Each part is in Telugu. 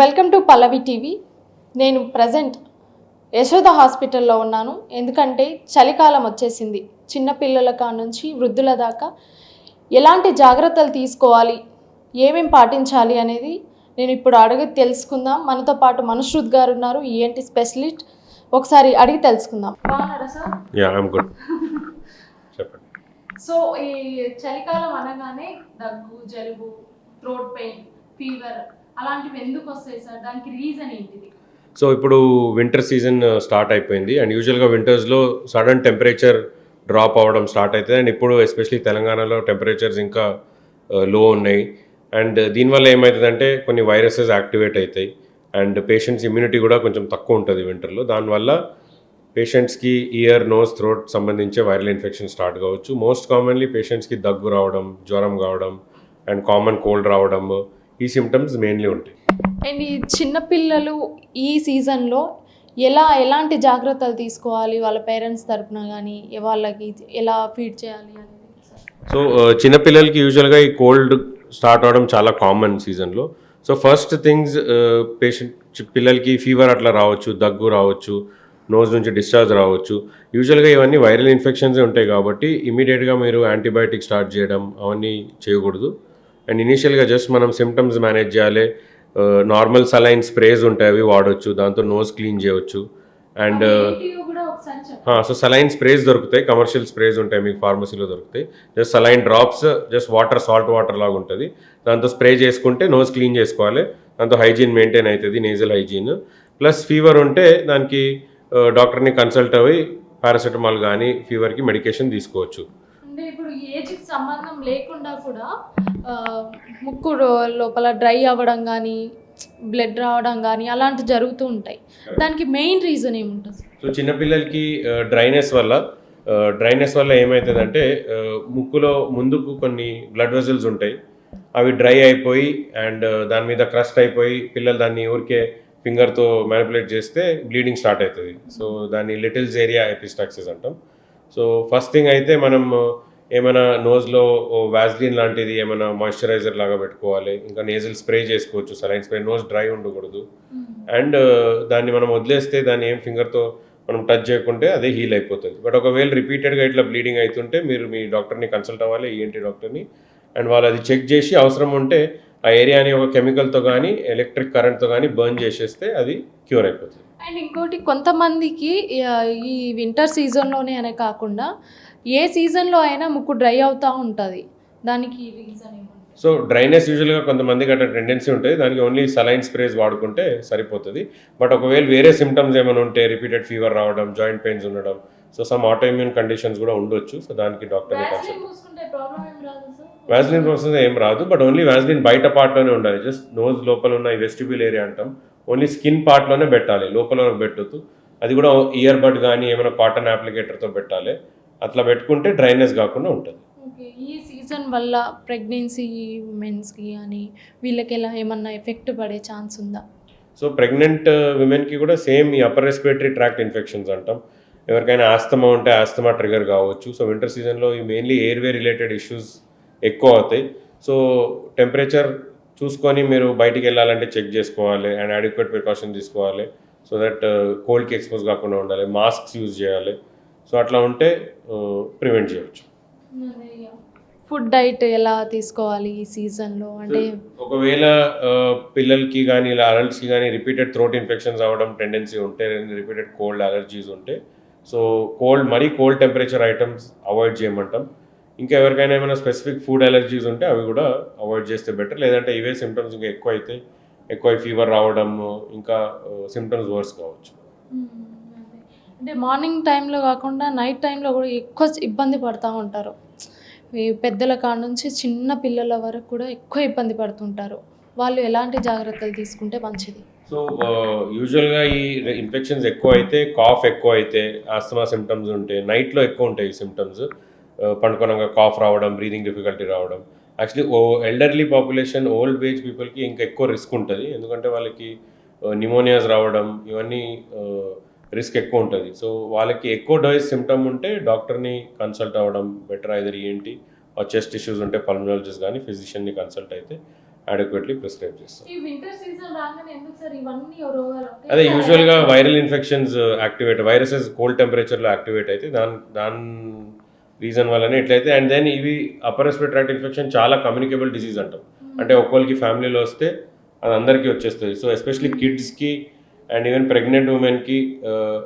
Welcome to Pallavi TV. నేను ప్రజెంట్ యశోద హాస్పిటల్లో ఉన్నాను. ఎందుకంటే చలికాలం వచ్చేసింది. చిన్నపిల్లల నుంచి వృద్ధుల దాకా ఎలాంటి జాగ్రత్తలు తీసుకోవాలి? ఏమేం పాటించాలి అనేది నేను ఇప్పుడు అడిగి తెలుసుకుందాం. మనతో పాటు మనుశ్రుత్ గారు ఉన్నారు. ENT specialist? ఒకసారి అడిగి తెలుసుకుందాం. బాగున్నారా సార్? సో ఈ చలికాలం అనగానే దగ్గు జలుబు థ్రోట్ పెయిన్ ఫీవర్ అలాంటివి ఎందుకు వస్తాయి సార్? దానికి రీజన్ ఏంటిది? సో ఇప్పుడు వింటర్ సీజన్ స్టార్ట్ అయిపోయింది. అండ్ యూజువల్గా వింటర్స్లో సడన్ టెంపరేచర్ డ్రాప్ అవ్వడం స్టార్ట్ అవుతుంది అండ్ ఇప్పుడు ఎస్పెషలీ తెలంగాణలో టెంపరేచర్స్ ఇంకా uh, లో ఉన్నాయి. అండ్ uh, దీనివల్ల ఏమవుతుందంటే కొన్ని వైరసెస్ యాక్టివేట్ అవుతాయి అండ్ పేషెంట్స్ ఇమ్యూనిటీ కూడా కొంచెం తక్కువ ఉంటుంది వింటర్లో దానివల్ల పేషెంట్స్కి ఇయర్ నోస్ థ్రోట్ సంబంధించే వైరల్ ఇన్ఫెక్షన్ స్టార్ట్ కావచ్చు. మోస్ట్ కామన్లీ పేషెంట్స్కి దగ్గు రావడం జ్వరం కావడం అండ్ కామన్ కోల్డ్ రావడం ఈ సిమ్టమ్స్ మెయిన్లీ ఉంటాయి. అండ్ ఈ చిన్నపిల్లలు ఈ సీజన్లో ఎలా ఎలాంటి జాగ్రత్తలు తీసుకోవాలి? వాళ్ళ పేరెంట్స్ తరపున కానీ వాళ్ళకి ఎలా ఫీడ్ చేయాలి అనేది? సో ఆ, చిన్నపిల్లలకి యూజువల్గా ఈ కోల్డ్ స్టార్ట్ అవడం చాలా కామన్ సీజన్లో సో ఫస్ట్ థింగ్స్ పేషెంట్ పిల్లలకి ఫీవర్ అట్లా రావచ్చు దగ్గు రావచ్చు నోజ్ నుంచి డిశ్చార్జ్ రావచ్చు. యూజువల్గా ఇవన్నీ వైరల్ ఇన్ఫెక్షన్సే ఉంటాయి కాబట్టి ఇమీడియట్గా మీరు యాంటీబయాటిక్ స్టార్ట్ చేయడం అవన్నీ చేయకూడదు. అండ్ ఇనీషియల్గా జస్ట్ మనం సిమ్టమ్స్ మేనేజ్ చేయాలి. నార్మల్ సలైన్ స్ప్రేస్ ఉంటాయి అవి వాడవచ్చు దాంతో నోస్ క్లీన్ చేయవచ్చు అండ్ సో సలైన్ స్ప్రేస్ దొరుకుతాయి కమర్షియల్ స్ప్రేస్ ఉంటాయి మీకు ఫార్మసీలో దొరుకుతాయి. Just saline drops just water salt water లాగా ఉంటుంది. దాంతో స్ప్రే చేసుకుంటే నోస్ క్లీన్ చేసుకోవాలి. దాంతో హైజీన్ మెయింటైన్ అవుతుంది నేజల్ హైజీన్ ప్లస్ ఫీవర్ ఉంటే దానికి డాక్టర్ని కన్సల్ట్ అయ్యి పారాసెటమాల్ కానీ ఫీవర్కి మెడికేషన్ తీసుకోవచ్చు. అంటే ఇప్పుడు ఏజ్కి సంబంధం లేకుండా కూడా ముక్కు లోపల డ్రై అవ్వడం కానీ బ్లడ్ రావడం కానీ అలాంటివి జరుగుతూ ఉంటాయి. దానికి మెయిన్ రీజన్ ఏముంటుంది? సో చిన్నపిల్లలకి డ్రైనెస్ వల్ల డ్రైనెస్ వల్ల ఏమవుతుందంటే ముక్కులో ముందుకు కొన్ని బ్లడ్ వెజల్స్ ఉంటాయి. అవి డ్రై అయిపోయి అండ్ దాని మీద క్రస్ట్ అయిపోయి పిల్లలు దాన్ని ఊరికే ఫింగర్తో మ్యానిపులేట్ చేస్తే బ్లీడింగ్ స్టార్ట్ అవుతుంది సో దాన్ని లిటిల్స్ ఏరియా ఎపిస్టాక్సిస్ అంటాం. సో ఫస్ట్ థింగ్ అయితే మనం ఏమైనా నోజ్లో వ్యాజ్లిన్ లాంటిది ఏమైనా మాయిశ్చరైజర్ లాగా పెట్టుకోవాలి ఇంకా నేజల్ స్ప్రే చేసుకోవచ్చు సలైన్ స్ప్రే నోజ్ డ్రై ఉండకూడదు. అండ్ దాన్ని మనం వదిలేస్తే దాన్ని ఏం ఫింగర్తో మనం టచ్ చేయకుంటే అదే హీల్ అయిపోతుంది. బట్ ఒకవేళ రిపీటెడ్గా ఇట్లా బ్లీడింగ్ అవుతుంటే మీరు మీ డాక్టర్ని కన్సల్ట్ అవ్వాలి ఈఎన్టీ డాక్టర్ని. అండ్ వాళ్ళు అది చెక్ చేసి అవసరం ఉంటే ఆ ఏరియాని ఒక కెమికల్తో కానీ ఎలక్ట్రిక్ కరెంట్తో కానీ బర్న్ చేసేస్తే అది క్యూర్ అయిపోతుంది. అండ్ ఇంకోటి కొంతమందికి ఈ వింటర్ సీజన్లోనే అనే కాకుండా ఏ సీజన్లో అయినా ముక్కు డ్రై అవుతూ ఉంటుంది. దానికి రీజన్ సో డ్రైనెస్ యూజువల్గా కొంతమందికి అట్లా టెండెన్సీ ఉంటుంది. దానికి ఓన్లీ సలైన్ స్ప్రేస్ వాడుకుంటే సరిపోతుంది. బట్ ఒకవేళ వేరే సిమ్టమ్స్ ఏమైనా ఉంటే రిపీటెడ్ ఫీవర్ రావడం జాయింట్ పెయిన్స్ ఉండడం సో సమ్ ఆటోఇమ్యూన్ కండిషన్స్ కూడా ఉండొచ్చు. సో దానికి సార్? వ్యాజ్లిన్ ప్రాసెస్ ఏం రాదు. బట్ ఓన్లీ వ్యాజ్లిన్ బయట పార్ట్లోనే ఉండాలి. జస్ట్ నోజ్ లోపల ఉన్న ఈ వెస్టిబ్యూల్ ఏరియా అంటాం. ఓన్లీ స్కిన్ పార్ట్లోనే పెట్టాలి. లోపల పెట్టొద్దు. అది కూడా ఇయర్ బడ్ కానీ ఏమైనా కాటన్ అప్లికేటర్తో పెట్టాలి. అట్లా పెట్టుకుంటే డ్రైనెస్ కాకుండా ఉంటుంది. ఈ సీజన్ వల్ల ప్రెగ్నెన్సీ ఉమెన్స్కి కానీ వీళ్ళకి ఎలా ఏమన్నా ఎఫెక్ట్ పడే ఛాన్స్ ఉందా? సో ప్రెగ్నెంట్ విమెన్కి కూడా సేమ్ ఈ అప్పర్ రెస్పిరేటరీ ట్రాక్ట్ ఇన్ఫెక్షన్స్ అంటాం. ఎవరికైనా ఆస్తమా ఉంటే ఆస్తమా ట్రిగర్ కావచ్చు. సో వింటర్ సీజన్లో ఈ మెయిన్లీ ఎయిర్వే రిలేటెడ్ ఇష్యూస్ ఎక్కువ అవుతాయి. సో టెంపరేచర్ చూసుకొని మీరు బయటికి వెళ్ళాలంటే చెక్ చేసుకోవాలి. అండ్ అడిక్వేట్ ప్రికాషన్ తీసుకోవాలి. సో దట్ కోల్డ్కి ఎక్స్పోజ్ కాకుండా ఉండాలి. మాస్క్స్ యూజ్ చేయాలి. సో అట్లా ఉంటే ప్రివెంట్ చేయవచ్చు ఫుడ్ డైట్ ఎలా తీసుకోవాలి ఈ సీజన్లో? అంటే ఒకవేళ పిల్లలకి కానీ ఇలా అడల్ట్స్కి కానీ రిపీటెడ్ థ్రోట్ ఇన్ఫెక్షన్స్ అవ్వడం టెండెన్సీ ఉంటే రిపీటెడ్ కోల్డ్ అలర్జీస్ ఉంటే సో కోల్డ్ మరీ కోల్డ్ టెంపరేచర్ ఐటమ్స్ అవాయిడ్ చేయమంటాం. ఇంకా ఎవరికైనా ఏమైనా స్పెసిఫిక్ ఫుడ్ అలర్జీస్ ఉంటే అవి కూడా అవాయిడ్ చేస్తే బెటర్. లేదంటే ఇవే సిమ్టమ్స్ ఇంకా ఎక్కువ అయితే ఎక్కువ ఫీవర్ రావడం ఇంకా సిమ్టమ్స్ వర్స్ కావచ్చు. అంటే మార్నింగ్ టైంలో కాకుండా నైట్ టైంలో కూడా ఎక్కువ ఇబ్బంది పడుతూ ఉంటారు. ఈ పెద్దల కాడ నుంచి చిన్న పిల్లల వరకు కూడా ఎక్కువ ఇబ్బంది పడుతుంటారు. వాళ్ళు ఎలాంటి జాగ్రత్తలు తీసుకుంటే మంచిది? సో యూజువల్గా ఈ ఇన్ఫెక్షన్స్ ఎక్కువ అయితే కాఫ్ ఎక్కువ అయితే ఆస్తమా సిమ్టమ్స్ ఉంటే నైట్లో ఎక్కువ ఉంటాయి ఈ సిమ్టమ్స్ పండుకొనగా కాఫ్ రావడం బ్రీదింగ్ డిఫికల్టీ రావడం. యాక్చువల్లీ ఓ ఎల్డర్లీ పాపులేషన్ ఓల్డ్ ఏజ్ పీపుల్కి ఇంకా ఎక్కువ రిస్క్ ఉంటుంది. ఎందుకంటే వాళ్ళకి నిమోనియాస్ రావడం ఇవన్నీ రిస్క్ ఎక్కువ ఉంటుంది. సో వాళ్ళకి ఎక్కువ డోస్ సిమ్టమ్ ఉంటే డాక్టర్ని కన్సల్ట్ అవ్వడం బెటర్ ఐదర్ ఏంటి? చెస్ట్ ఇష్యూస్ ఉంటే పల్మనాలజిస్ట్ కానీ ఫిజిషియన్ని కన్సల్ట్ అయితే అడెక్వెట్లీ ప్రిస్క్రైబ్ చేస్తాం? అదే యూజువల్గా viral infections activate viruses cold టెంపరేచర్లో activate అయితే దాని దాని రీజన్ వల్లనే ఎట్లయితే అండ్ దెన్ ఇవి అప్పర్ రెస్పిరేటరీ ఇన్ఫెక్షన్ చాలా కమ్యూనికేబుల్ డిసీజ్ అంటాం. అంటే ఒక్కొక్కరికి ఫ్యామిలీలో వస్తే అది అందరికీ వచ్చేస్తుంది. సో ఎస్పెషలీ కిడ్స్కి అండ్ ఈవెన్ ప్రెగ్నెంట్ ఉమెన్కి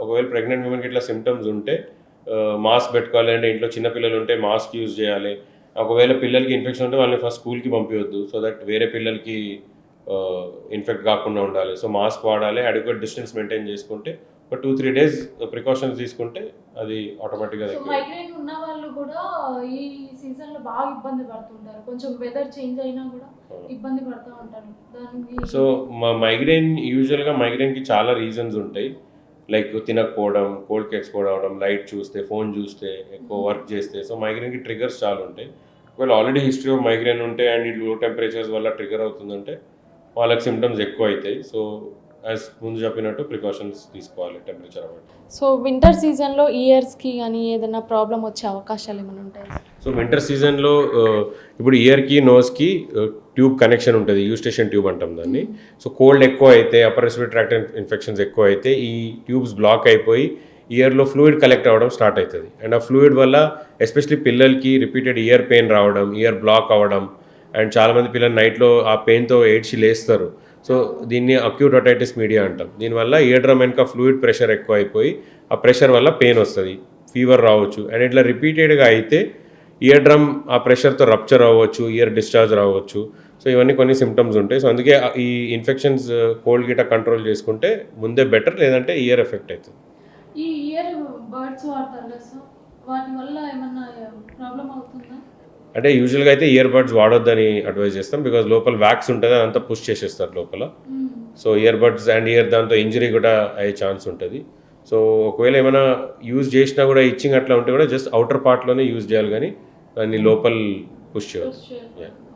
ఒకవేళ ప్రెగ్నెంట్ ఉమెన్కి ఇట్లా సిమ్టమ్స్ ఉంటే మాస్క్ పెట్టుకోవాలి అంటే ఇంట్లో చిన్నపిల్లలు ఉంటే మాస్క్ యూజ్ చేయాలి. ఒకవేళ పిల్లలకి ఇన్ఫెక్షన్ ఉంటే వాళ్ళని ఫస్ట్ స్కూల్కి పంపించొద్దు సో దట్ వేరే పిల్లలకి ఇన్ఫెక్ట్ కాకుండా ఉండాలి. సో మాస్క్ వాడాలి అడిక్వేట్ డిస్టెన్స్ మెయింటైన్ చేసుకుంటే ఒక టూ త్రీ డేస్ ప్రికాషన్స్ తీసుకుంటే అది ఆటోమేటిక్గా సో మైగ్రేన్ ఉన్న వాళ్ళు కూడా ఈ సీజన్లో బాగా ఇబ్బంది పడుతుంటారు. కొంచెం వెదర్ చేంజ్ అయినా కూడా ఇబ్బంది పడుతూ ఉంటారు. దానికి సో మా మైగ్రేన్ యూజువల్గా మైగ్రేన్కి చాలా రీజన్స్ ఉంటాయి. లైక్ తినకపోవడం కోల్డ్ ఎక్స్పోర్ట్ అవడం లైట్ చూస్తే ఫోన్ చూస్తే ఎక్కువ వర్క్ చేస్తే. సో మైగ్రేన్కి ట్రిగర్స్ చాలా ఉంటాయి. ఒకవేళ ఆల్రెడీ హిస్టరీ ఆఫ్ మైగ్రేన్ ఉంటే అండ్లో టెంపరేచర్స్ వల్ల ట్రిగర్ అవుతుందంటే వాళ్ళకి సిమ్టమ్స్ ఎక్కువ అవుతాయి. సో యాజ్ ముందు చెప్పినట్టు ప్రికాషన్స్ తీసుకోవాలి టెంపరేచర్ అవ్వడం సో వింటర్ సీజన్లో ఇయర్స్కి కానీ ఏదైనా ప్రాబ్లం వచ్చే అవకాశాలు ఏమైనా ఉంటాయి? సో వింటర్ సీజన్లో ఇప్పుడు ఇయర్కి నోస్కి ట్యూబ్ కనెక్షన్ ఉంటుంది యూ స్టేషన్ ట్యూబ్ అంటాం దాన్ని. సో కోల్డ్ ఎక్కువ అయితే అప్పర్ రెస్పిరేటరీ ట్రాక్ట్ ఇన్ఫెక్షన్స్ ఎక్కువ అయితే ఈ ట్యూబ్స్ బ్లాక్ అయిపోయి ఇయర్లో ఫ్లూయిడ్ కలెక్ట్ అవ్వడం స్టార్ట్ అవుతుంది అండ్ ఆ ఫ్లూయిడ్ వల్ల ఎస్పెషలీ పిల్లలకి రిపీటెడ్ ఇయర్ పెయిన్ రావడం ఇయర్ బ్లాక్ అవ్వడం అండ్ చాలామంది పిల్లలు నైట్లో ఆ పెయిన్తో ఏడ్చి లేస్తారు. సో దీన్ని అక్యూట్ ఒటైటిస్ మీడియా అంటాం. దీనివల్ల ఇయర్ డ్రమ్ వెనక ఫ్లూయిడ్ ప్రెషర్ ఎక్కువ అయిపోయి ఆ ప్రెషర్ వల్ల పెయిన్ వస్తుంది ఫీవర్ రావచ్చు. అండ్ ఇట్లా రిపీటెడ్గా అయితే ఇయర్ డ్రమ్ ఆ ప్రెషర్తో రప్చర్ అవ్వచ్చు ఇయర్ డిశ్చార్జ్ రావచ్చు. సో ఇవన్నీ కొన్ని సిమ్టమ్స్ ఉంటాయి. సో అందుకే ఆ- ఈ ఇన్ఫెక్షన్స్ కోల్డ్ గిట కంట్రోల్ చేసుకుంటే ముందే బెటర్ లేదంటే ఇయర్ ఎఫెక్ట్ అవుతుంది ఈ ఇయర్ బర్డ్స్ వాడతారు వాటి వల్ల ఏమన్నా ప్రాబ్లం అవుతుందా? అంటే యూజువల్గా అయితే ఇయర్ బడ్స్ వాడొద్దని అడ్వైజ్ చేస్తాం బికాజ్ లోపల వ్యాక్స్ ఉంటుంది అదంతా పుష్ చేసేస్తారు లోపల. So ear buds and ear దాంతో ఇంజరీ కూడా అయ్యే ఛాన్స్ ఉంటుంది. సో ఒకవేళ ఏమైనా యూజ్ చేసినా కూడా ఇచ్చింగ్ అట్లా ఉంటే కూడా జస్ట్ అవుటర్ పార్ట్లోనే యూజ్ చేయాలి కానీ దాన్ని లోపల పుష్ చేయాలి.